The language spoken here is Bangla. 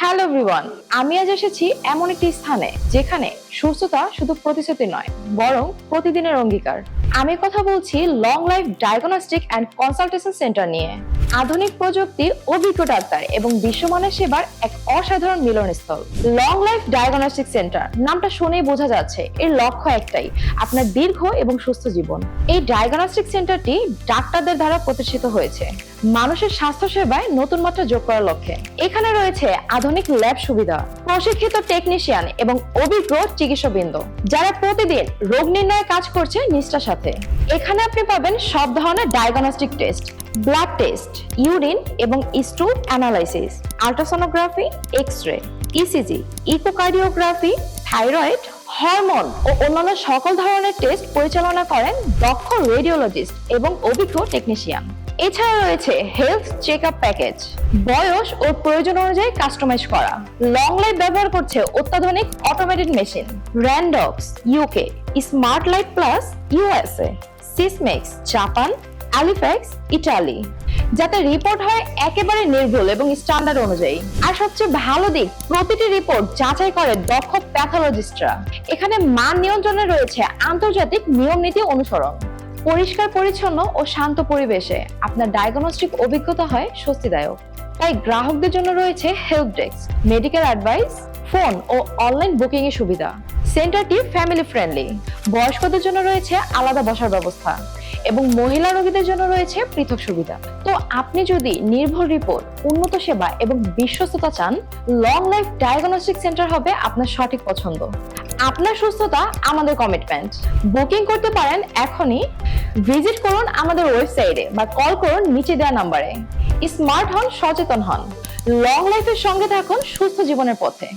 হ্যালো এভরিওয়ান আমি আজ এসেছি এমন একটি স্থানে যেখানে সুস্থতা শুধু প্রতিশ্রুতি নয়, বরং প্রতিদিনের অঙ্গীকার। আমি কথা বলছি long life diagnostic and consultation centre নিয়ে। আধুনিক প্রযুক্তি অভিজ্ঞ ডাক্তার এবং বিশ্বমানের সেবার এক অসাধারণ মিলনস্থল। লং লাইফ ডায়াগনস্টিক সেন্টার নামটা শুনেই বোঝা যাচ্ছে, এর লক্ষ্য একটাই, আপনার দীর্ঘ এবং সুস্থ জীবন। এই ডায়াগনস্টিক সেন্টারটি ডাক্তারদের দ্বারা প্রতিষ্ঠিত হয়েছে। মানুষের স্বাস্থ্য সেবায় নতুন মাত্রা যোগ করার লক্ষ্যে। এখানে রয়েছে আধুনিক ল্যাব সুবিধা, প্রশিক্ষিত টেকনিশিয়ান এবং অভিজ্ঞ চিকিৎসকবৃন্দ যারা প্রতিদিন রোগ নির্ণয়ে কাজ করছে নিষ্ঠার সাথে। এখানে আপনি পাবেন সব ধরনের diagnostic test blood test urine এবং stew analysis ultrasonography X ray ECG echocardiography thyroid hormone ও অন্যান্য সকল ধরনের টেস্ট পরিচালনা করেন দক্ষ রেডিওলজিস্ট এবং অভিজ্ঞ টেকনিশিয়ান এছাড়া রয়েছে হেলথ চেক আপ প্যাকেজ বয়স ও প্রয়োজন অনুযায়ী কাস্টমাইজ করা। লং লাইফ ব্যবহার করছে অত্যাধুনিক automated machine Randox UK smart light plus USA Sysmex Japan Alifax Italy যাতে রিপোর্ট হয় একেবারে নির্ভুল এবং স্ট্যান্ডার্ড অনুযায়ী। আর সবচেয়ে ভালো দিক, প্রতিটি রিপোর্ট যাচাই করে দক্ষ প্যাথোলজিস্টরা এখানে মান নিয়ন্ত্রণে রয়েছে আন্তর্জাতিক নিয়ম নীতি অনুসরণ। পরিষ্কার, পরিচ্ছন্ন ও শান্ত পরিবেশে আপনার ডায়াগনস্টিক অভিজ্ঞতা হয় স্বস্তিদায়ক। তাই গ্রাহকদের জন্য রয়েছে help desk medical advice phone ও অনলাইন বুকিং এর সুবিধা সেন্টারটি ফ্যামিলি ফ্রেন্ডলি বয়স্কদের জন্য রয়েছে আলাদা বসার ব্যবস্থা। এবং মহিলা রোগীদের জন্য রয়েছে পৃথক সুবিধা। তো আপনি যদি নির্ভর রিপোর্ট, উন্নত সেবা এবং বিশ্বস্ততা চান লং লাইফ ডায়াগনস্টিক সেন্টার হবে আপনার সঠিক পছন্দ। আপনার সুস্থতা আমাদের কমিটমেন্ট বুকিং করতে পারেন এখনই। ভিজিট করুন আমাদের ওয়েবসাইটে বা কল করুন নিচে দেওয়া নাম্বারে স্মার্ট হন, সচেতন হন। লং লাইফের সঙ্গে থাকুন, সুস্থ জীবনের পথে।